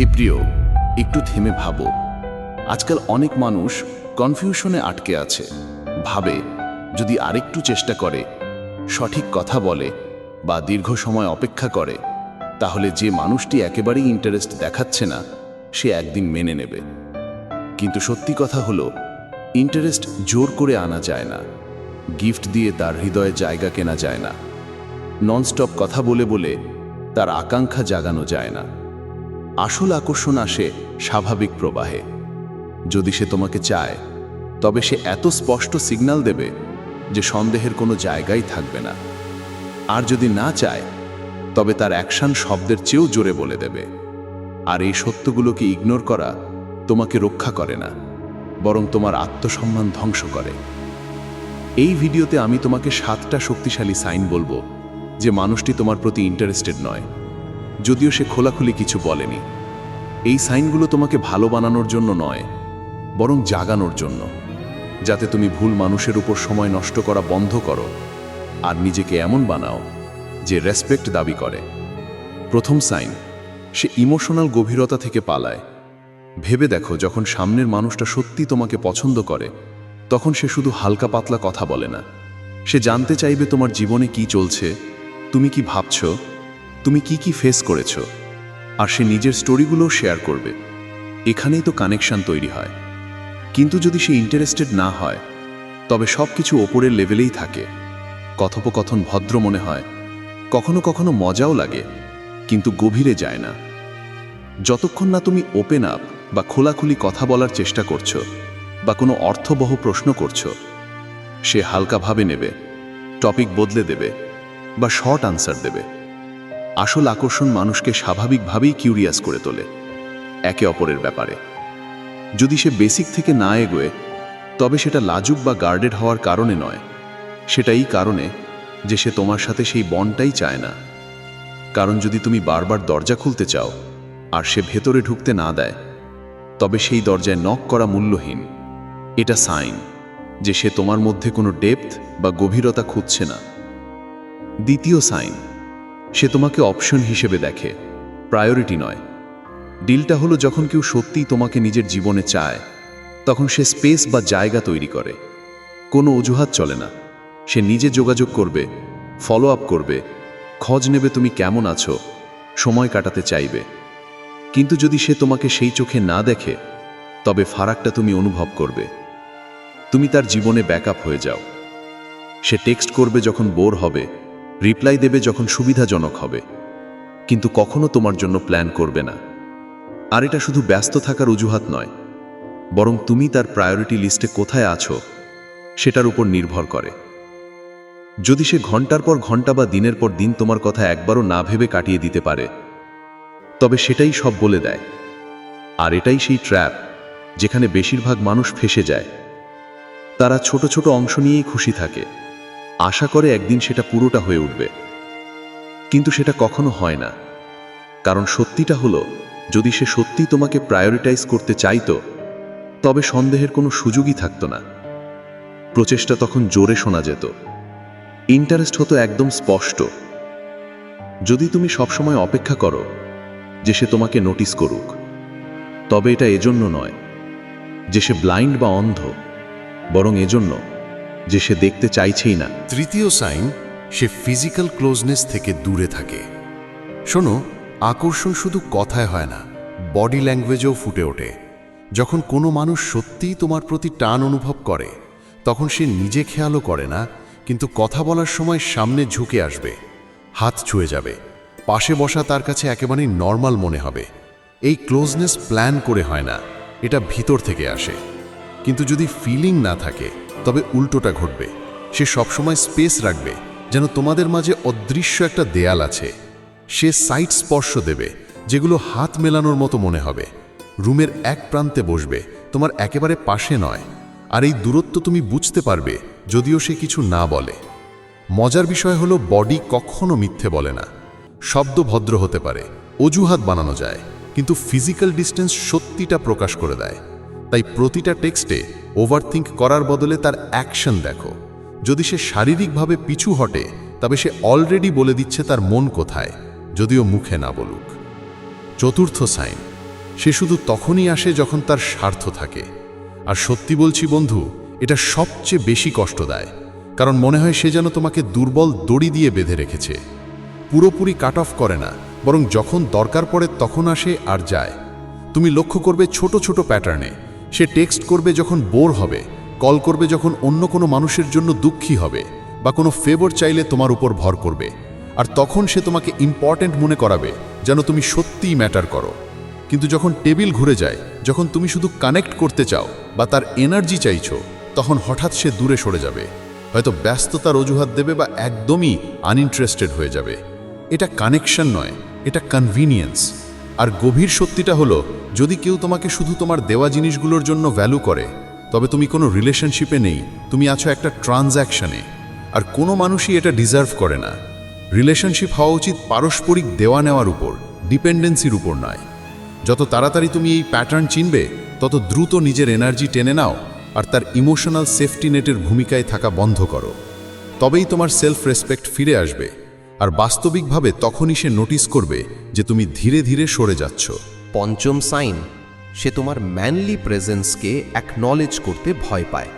হে প্রিয়, একটু থেমে ভাবো। আজকাল অনেক মানুষ কনফিউশনে আটকে আছে। ভাবে, যদি আরেকটু চেষ্টা করে, সঠিক কথা বলে বা দীর্ঘ সময় অপেক্ষা করে, তাহলে যে মানুষটি একেবারেই ইন্টারেস্ট দেখাচ্ছে না, সে একদিন মেনে নেবে। কিন্তু সত্যি কথা হলো ইন্টারেস্ট জোর করে আনা যায় না। গিফট দিয়ে তার হৃদয়ে জায়গা কেনা যায় না। ননস্টপ কথা বলে বলে তার আকাঙ্ক্ষা জাগানো যায় না। আসল আকর্ষণ আসে স্বাভাবিক প্রবাহে। যদি সে তোমাকে চায়, তবে সে এত স্পষ্ট সিগন্যাল দেবে যে সন্দেহের কোনো জায়গাই থাকবে না। আর যদি না চায়, তবে তার অ্যাকশন শব্দের চেয়েও জোরে বলে দেবে। আর এই সত্যগুলোকে ইগনোর করা তোমাকে রক্ষা করে না, বরং তোমার আত্মসম্মান ধ্বংস করে। এই ভিডিওতে আমি তোমাকে সাতটা শক্তিশালী সাইন বলব, যে মানুষটি তোমার প্রতি ইন্টারেস্টেড নয়, যদিও সে খোলাখুলি কিছু বলেনি। এই সাইনগুলো তোমাকে ভালো বানানোর জন্য নয়, বরং জাগানোর জন্য, যাতে তুমি ভুল মানুষের উপর সময় নষ্ট করা বন্ধ করো আর নিজেকে এমন বানাও যে রেসপেক্ট দাবি করে। প্রথম সাইন, সে ইমোশনাল গভীরতা থেকে পালায়। ভেবে দেখো, যখন সামনের মানুষটা সত্যি তোমাকে পছন্দ করে, তখন সে শুধু হালকা পাতলা কথা বলে না। সে জানতে চাইবে তোমার জীবনে কি চলছে, তুমি কি ভাবছ, তুমি কি কি ফেস করেছ। আর সে নিজের স্টোরিগুলো শেয়ার করবে। এখানেই তো কানেকশন তৈরি হয়। কিন্তু যদি সে ইন্টারেস্টেড না হয়, তবে সব কিছু ওপরের লেভেলেই থাকে। কথোপকথন ভদ্র মনে হয়। কখনো কখনো মজাও লাগে, কিন্তু গভীরে যায় না। যতক্ষণ না তুমি ওপেন আপ বা খোলাখুলি কথা বলার চেষ্টা করছ বা কোনো অর্থবহ প্রশ্ন করছ, সে হালকাভাবে নেবে টপিক বদলে দেবে বা শর্ট আনসার দেবে। আসল আকর্ষণ মানুষকে স্বাভাবিকভাবেই কিউরিয়াস করে তোলে, একে অপরের ব্যাপারে। যদি সে বেসিক থেকে না এগোয়, তবে সেটা লাজুক বা গার্ডেড হওয়ার কারণে নয়। সেটা এই কারণে যে সে তোমার সাথে সেই বনটাই চায় না। কারণ যদি তুমি বারবার দরজা খুলতে চাও, আর সে ভেতরে ঢুকতে না দেয়, তবে সেই দরজায় নক করা মূল্যহীন। এটা সাইন যে সে তোমার মধ্যে কোনো ডেপথ বা গভীরতা খুঁজছে না। দ্বিতীয় সাইন সে তোমাকে অপশন হিসেবে দেখে, প্রায়োরিটি নয়। ডিলটা হলো যখন কেউ সত্যিই তোমাকে নিজের জীবনে চায়, তখন সে স্পেস বা জায়গা তৈরি করে। কোনো অজুহাত চলে না। সে নিজে যোগাযোগ করবে ফলো আপ করবে, খোঁজ নেবে তুমি কেমন আছো, সময় কাটাতে চাইবে। কিন্তু যদি সে তোমাকে সেই চোখে না দেখে, তবে ফারাকটা তুমি অনুভব করবে। তুমি তার জীবনে ব্যাকআপ হয়ে যাও। সে টেক্সট করবে যখন বোর হবে রিপ্লাই দেবে যখন সুবিধাজনক হবে। কিন্তু কখনো তোমার জন্য প্ল্যান করবে না। আর এটা শুধু ব্যস্ত থাকার অজুহাত নয়, বরং তুমি তার প্রায়োরিটি লিস্টে কোথায় আছো, সেটার উপর নির্ভর করে। যদি সে ঘণ্টার পর ঘণ্টা বা দিনের পর দিন তোমার কথা একবারও না ভেবে কাটিয়ে দিতে পারে, তবে সেটাই সব বলে দেয়। আর এটাই সেই ট্র্যাপ, যেখানে বেশিরভাগ মানুষ ফেসে যায়। তারা ছোট ছোট অংশ নিয়েই খুশি থাকে। আশা করে একদিন সেটা পুরোটা হয়ে উঠবে। কিন্তু সেটা কখনো হয় না। কারণ সত্যিটা হলো, যদি সে সত্যি তোমাকে প্রায়োরিটাইজ করতে চাইতো, তবে সন্দেহের কোনো সুযোগই থাকতো না। প্রচেষ্টা তখন জোরে শোনা যেত। ইন্টারেস্ট হতো একদম স্পষ্ট। যদি তুমি সবসময় অপেক্ষা করো যে সে তোমাকে নোটিস করুক, তবে এটা এজন্য নয় যে সে ব্লাইন্ড বা অন্ধ, বরং এজন্য। যে সে দেখতে চাইছেই না। তৃতীয় সাইন, সে ফিজিক্যাল ক্লোজনেস থেকে দূরে থাকে। শোনো, আকর্ষণ শুধু কথায় হয় না বডি ল্যাঙ্গুয়েজেও ফুটে ওঠে। যখন কোনো মানুষ সত্যিই তোমার প্রতি টান অনুভব করে, তখন সে নিজে খেয়ালও করে না, কিন্তু কথা বলার সময় সামনে ঝুঁকে আসবে, হাত ছুঁয়ে যাবে, পাশে বসা তার কাছে একেবারেই নর্মাল মনে হবে। এই ক্লোজনেস প্ল্যান করে হয় না, এটা ভিতর থেকে আসে। কিন্তু যদি ফিলিং না থাকে তবে উল্টোটা ঘটবে। সে সবসময় স্পেস রাখবে, যেন তোমাদের মাঝে অদৃশ্য একটা দেয়াল আছে। সে সাইট স্পর্শ দেবে, যেগুলো হাত মেলানোর মতো মনে হবে। রুমের এক প্রান্তে বসবে, তোমার একেবারে পাশে নয়। আর এই দূরত্ব তুমি বুঝতে পারবে, যদিও সে কিছু না বলে। মজার বিষয় হলো, বডি কখনো মিথ্যে বলে না। শব্দ ভদ্র হতে পারে, অজুহাত বানানো যায়, কিন্তু ফিজিক্যাল ডিস্টেন্স সত্যিটা প্রকাশ করে দেয়। তাই প্রতিটা টেক্সটে ওভারথিঙ্ক করার বদলে তার অ্যাকশন দেখো। যদি সে শারীরিকভাবে পিছু হটে, তবে সে অলরেডি বলে দিচ্ছে তার মন কোথায়, যদিও মুখে না বলুক। চতুর্থ সাইন, সে শুধু তখনই আসে যখন তার স্বার্থ থাকে। আর সত্যি বলছি বন্ধু, এটা সবচেয়ে বেশি কষ্ট দেয়, কারণ মনে হয় সে যেন তোমাকে দুর্বল দড়ি দিয়ে বেঁধে রেখেছে। পুরোপুরি কাট অফ করে না, বরং যখন দরকার পড়ে তখন আসে আর যায়। তুমি লক্ষ্য করবে ছোট ছোট প্যাটার্নে সে টেক্সট করবে যখন বোর হবে, কল করবে যখন অন্য কোনো মানুষের জন্য দুঃখী হবে, বা কোনো ফেভার চাইলে তোমার উপর ভর করবে। আর তখন সে তোমাকে ইম্পর্ট্যান্ট মনে করাবে যেন তুমি সত্যিই ম্যাটার করো। কিন্তু যখন টেবিল ঘুরে যায়, যখন তুমি শুধু কানেক্ট করতে চাও, বা তার এনার্জি চাইছো, তখন হঠাৎ সে দূরে সরে যাবে। হয়তো ব্যস্ততার অজুহাত দেবে বা একদমই আনইন্টারেস্টেড হয়ে যাবে। এটা কানেকশন নয়, এটা কনভিনিয়েন্স আর গভীর সত্যিটা হলো, যদি কেউ তোমাকে শুধু তোমার দেওয়া জিনিসগুলোর জন্য ভ্যালু করে, তবে তুমি কোনো রিলেশনশিপে নেই, তুমি আছো একটা ট্রানজ্যাকশনে আর কোনো মানুষই এটা ডিজার্ভ করে না। রিলেশনশিপ হওয়া উচিত পারস্পরিক দেওয়া নেওয়ার উপর ডিপেন্ডেন্সির উপর নয়। যত তাড়াতাড়ি তুমি এই প্যাটার্ন চিনবে, তত দ্রুত নিজের এনার্জি টেনে নাও, আর তার ইমোশনাল সেফটি নেটের ভূমিকায় থাকা বন্ধ করো। তবেই তোমার সেলফ রেসপেক্ট ফিরে আসবে। আর বাস্তবিকভাবে তখনই সে নোটিস করবে যে তুমি ধীরে ধীরে সরে যাচ্ছ। পঞ্চম সাইন সে তোমার ম্যানলি প্রেজেন্সকে অ্যাকনলেজ করতে ভয় পায়।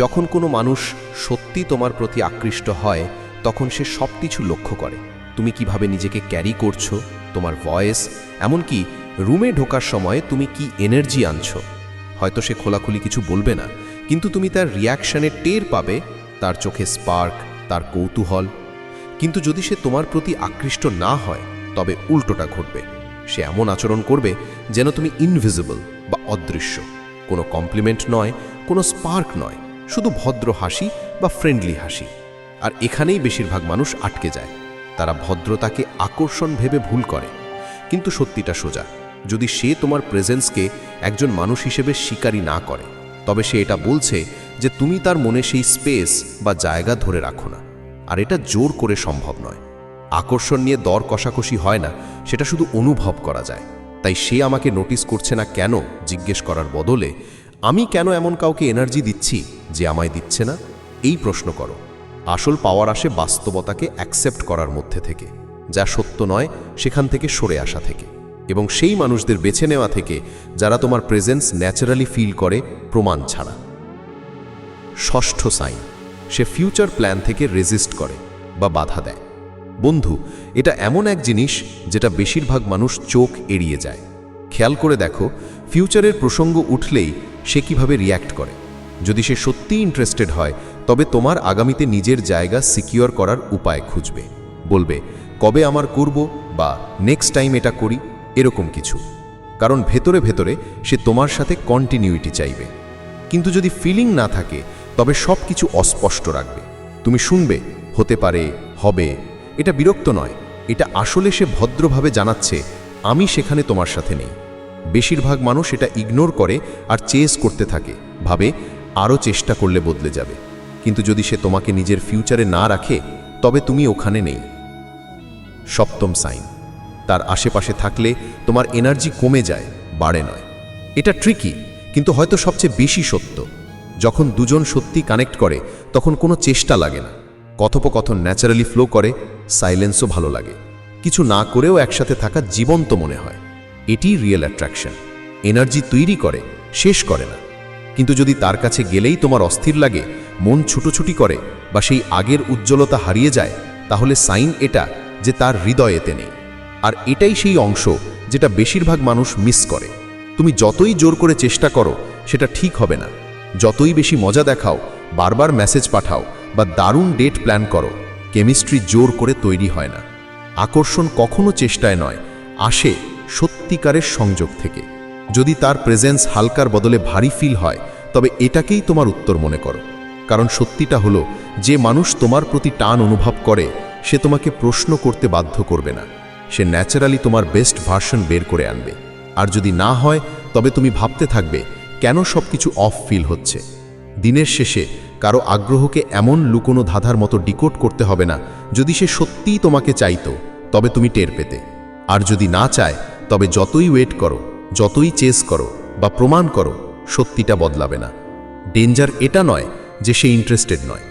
যখন কোনো মানুষ সত্যি তোমার প্রতি আকৃষ্ট হয়, তখন সে সব কিছু লক্ষ্য করে। তুমি কীভাবে নিজেকে ক্যারি করছ, তোমার ভয়েস এমনকি রুমে ঢোকার সময় তুমি কি এনার্জি আনছো? হয়তো সে খোলাখুলি কিছু বলবে না, কিন্তু তুমি তার রিয়াকশানে টের পাবে, তার চোখে স্পার্ক তার কৌতূহল কিন্তু যদি সে তোমার প্রতি আকৃষ্ট না হয়, তবে উল্টোটা ঘটবে। সে এমন আচরণ করবে যেন তুমি ইনভিজিবল বা অদৃশ্য। কোনো কমপ্লিমেন্ট নয়, কোনো স্পার্ক নয়, শুধু ভদ্র হাসি বা ফ্রেন্ডলি হাসি। আর এখানেই বেশিরভাগ মানুষ আটকে যায়। তারা ভদ্রতাকে আকর্ষণ ভেবে ভুল করে। কিন্তু সত্যিটা সোজা। যদি সে তোমার প্রেজেন্সকে একজন মানুষ হিসেবে স্বীকারই না করে, তবে সে এটা বলছে যে তুমি তার মনে সেই স্পেস বা জায়গা ধরে রাখো না। আর এটা জোর করে সম্ভব নয়। আকর্ষণ নিয়ে দর কষাকষি হয় না, সেটা শুধু অনুভব করা যায়। তাই সে আমাকে নোটিস করছে না কেন জিজ্ঞেস করার বদলে, আমি কেন এমন কাউকে এনার্জি দিচ্ছি যে আমায় দিচ্ছে না? এই প্রশ্ন করো। আসল পাওয়ার আসে বাস্তবতাকে অ্যাকসেপ্ট করার মধ্যে থেকে, যা সত্য নয় সেখান থেকে সরে আসা থেকে। এবং সেই মানুষদের বেছে নেওয়া থেকে, যারা তোমার প্রেজেন্স ন্যাচারালি ফিল করে প্রমাণ ছাড়া। ষষ্ঠ সাইন সে ফিউচার প্ল্যান থেকে রেজিস্ট করে বা বাধা দেয়। বন্ধু, এটা এমন এক জিনিস যেটা বেশিরভাগ মানুষ চোখ এড়িয়ে যায়। খেয়াল করে দেখো ফিউচারের প্রসঙ্গ উঠলেই সে কীভাবে রিয়্যাক্ট করে। যদি সে সত্যিই ইন্টারেস্টেড হয়, তবে তোমার আগামীতে নিজের জায়গা সিকিওর করার উপায় খুঁজবে। বলবে, কবে আমার করব বা নেক্সট টাইম এটা করি? এরকম কিছু। কারণ ভেতরে ভেতরে সে তোমার সাথে কন্টিনিউইটি চাইবে। কিন্তু যদি ফিলিং না থাকে তবে সব কিছু অস্পষ্ট রাখবে। তুমি শুনবে, হতে পারে, হবে। এটা বিরক্ত নয়। এটা আসলে সে ভদ্রভাবে জানাচ্ছে, আমি সেখানে তোমার সাথে নেই। বেশিরভাগ মানুষ এটা ইগনোর করে আর চেস করতে থাকে, ভাবে আরও চেষ্টা করলে বদলে যাবে। কিন্তু যদি সে তোমাকে নিজের ফিউচারে না রাখে, তবে তুমি ওখানে নেই। সপ্তম সাইন, তার আশেপাশে থাকলে তোমার এনার্জি কমে যায়, বাড়ে নয়। এটা ট্রিকি কিন্তু হয়তো সবচেয়ে বেশি সত্য। যখন দুজন সত্যি কানেক্ট করে, তখন কোনো চেষ্টা লাগে না। কথোপকথন ন্যাচারালি ফ্লো করে, সাইলেন্সও ভালো লাগে। কিছু না করেও একসাথে থাকা জীবন্ত মনে হয়। এটি রিয়েল অ্যাট্রাকশন। এনার্জি তৈরি করে, শেষ করে না। কিন্তু যদি তার কাছে গেলেই তোমার অস্থির লাগে, মন ছুটোছুটি করে বা সেই আগের উজ্জ্বলতা হারিয়ে যায়, তাহলে সাইন এটা যে তার হৃদয়েতে নেই। আর এটাই সেই অংশ যেটা বেশিরভাগ মানুষ মিস করে। তুমি যতই জোর করে চেষ্টা করো, সেটা ঠিক হবে না। যতই বেশি মজা দেখাও, বারবার মেসেজ পাঠাও বা দারুণ ডেট প্ল্যান করো কেমিস্ট্রি জোর করে তৈরি হয় না। আকর্ষণ কখনো চেষ্টায় নয়, আসে সত্যিকারের সংযোগ থেকে। যদি তার প্রেজেন্স হালকার বদলে ভারী ফিল হয়, তবে এটাকেই তোমার উত্তর মনে করো। কারণ সত্যিটা হলো, যে মানুষ তোমার প্রতি টান অনুভব করে, সে তোমাকে প্রশ্ন করতে বাধ্য করবে না। সে ন্যাচারালি তোমার বেস্ট ভার্সন বের করে আনবে। আর যদি না হয়, তবে তুমি ভাবতে থাকবে কেন সব কিছু অফ ফিল হচ্ছে? দিনের শেষে কারও আগ্রহকে এমন লুকোনো ধাঁধার মতো ডিকোড করতে হবে না, যদি সে সত্যিই তোমাকে চাইতো, তবে তুমি টের পেতে। আর যদি না চায়, তবে যতই ওয়েট করো, যতই চেস করো বা প্রমাণ করো, সত্যিটা বদলাবে না। ডেঞ্জার এটা নয় যে সে ইন্টারেস্টেড নয়।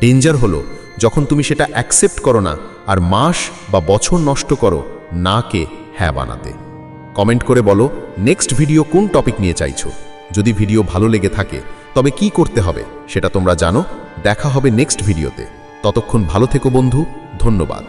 ডেঞ্জার হলো যখন তুমি সেটা অ্যাকসেপ্ট করো না আর মাস বা বছর নষ্ট করো না কে হ্যাঁ বানাতে। কমেন্ট করে বলো নেক্সট ভিডিও কোন টপিক নিয়ে চাইছো? যদি ভিডিও ভালো লেগে থাকে, তবে কি করতে হবে সেটা তোমরা জানো। দেখা হবে নেক্সট ভিডিওতে। ততক্ষণ ভালো থেকো বন্ধু, ধন্যবাদ।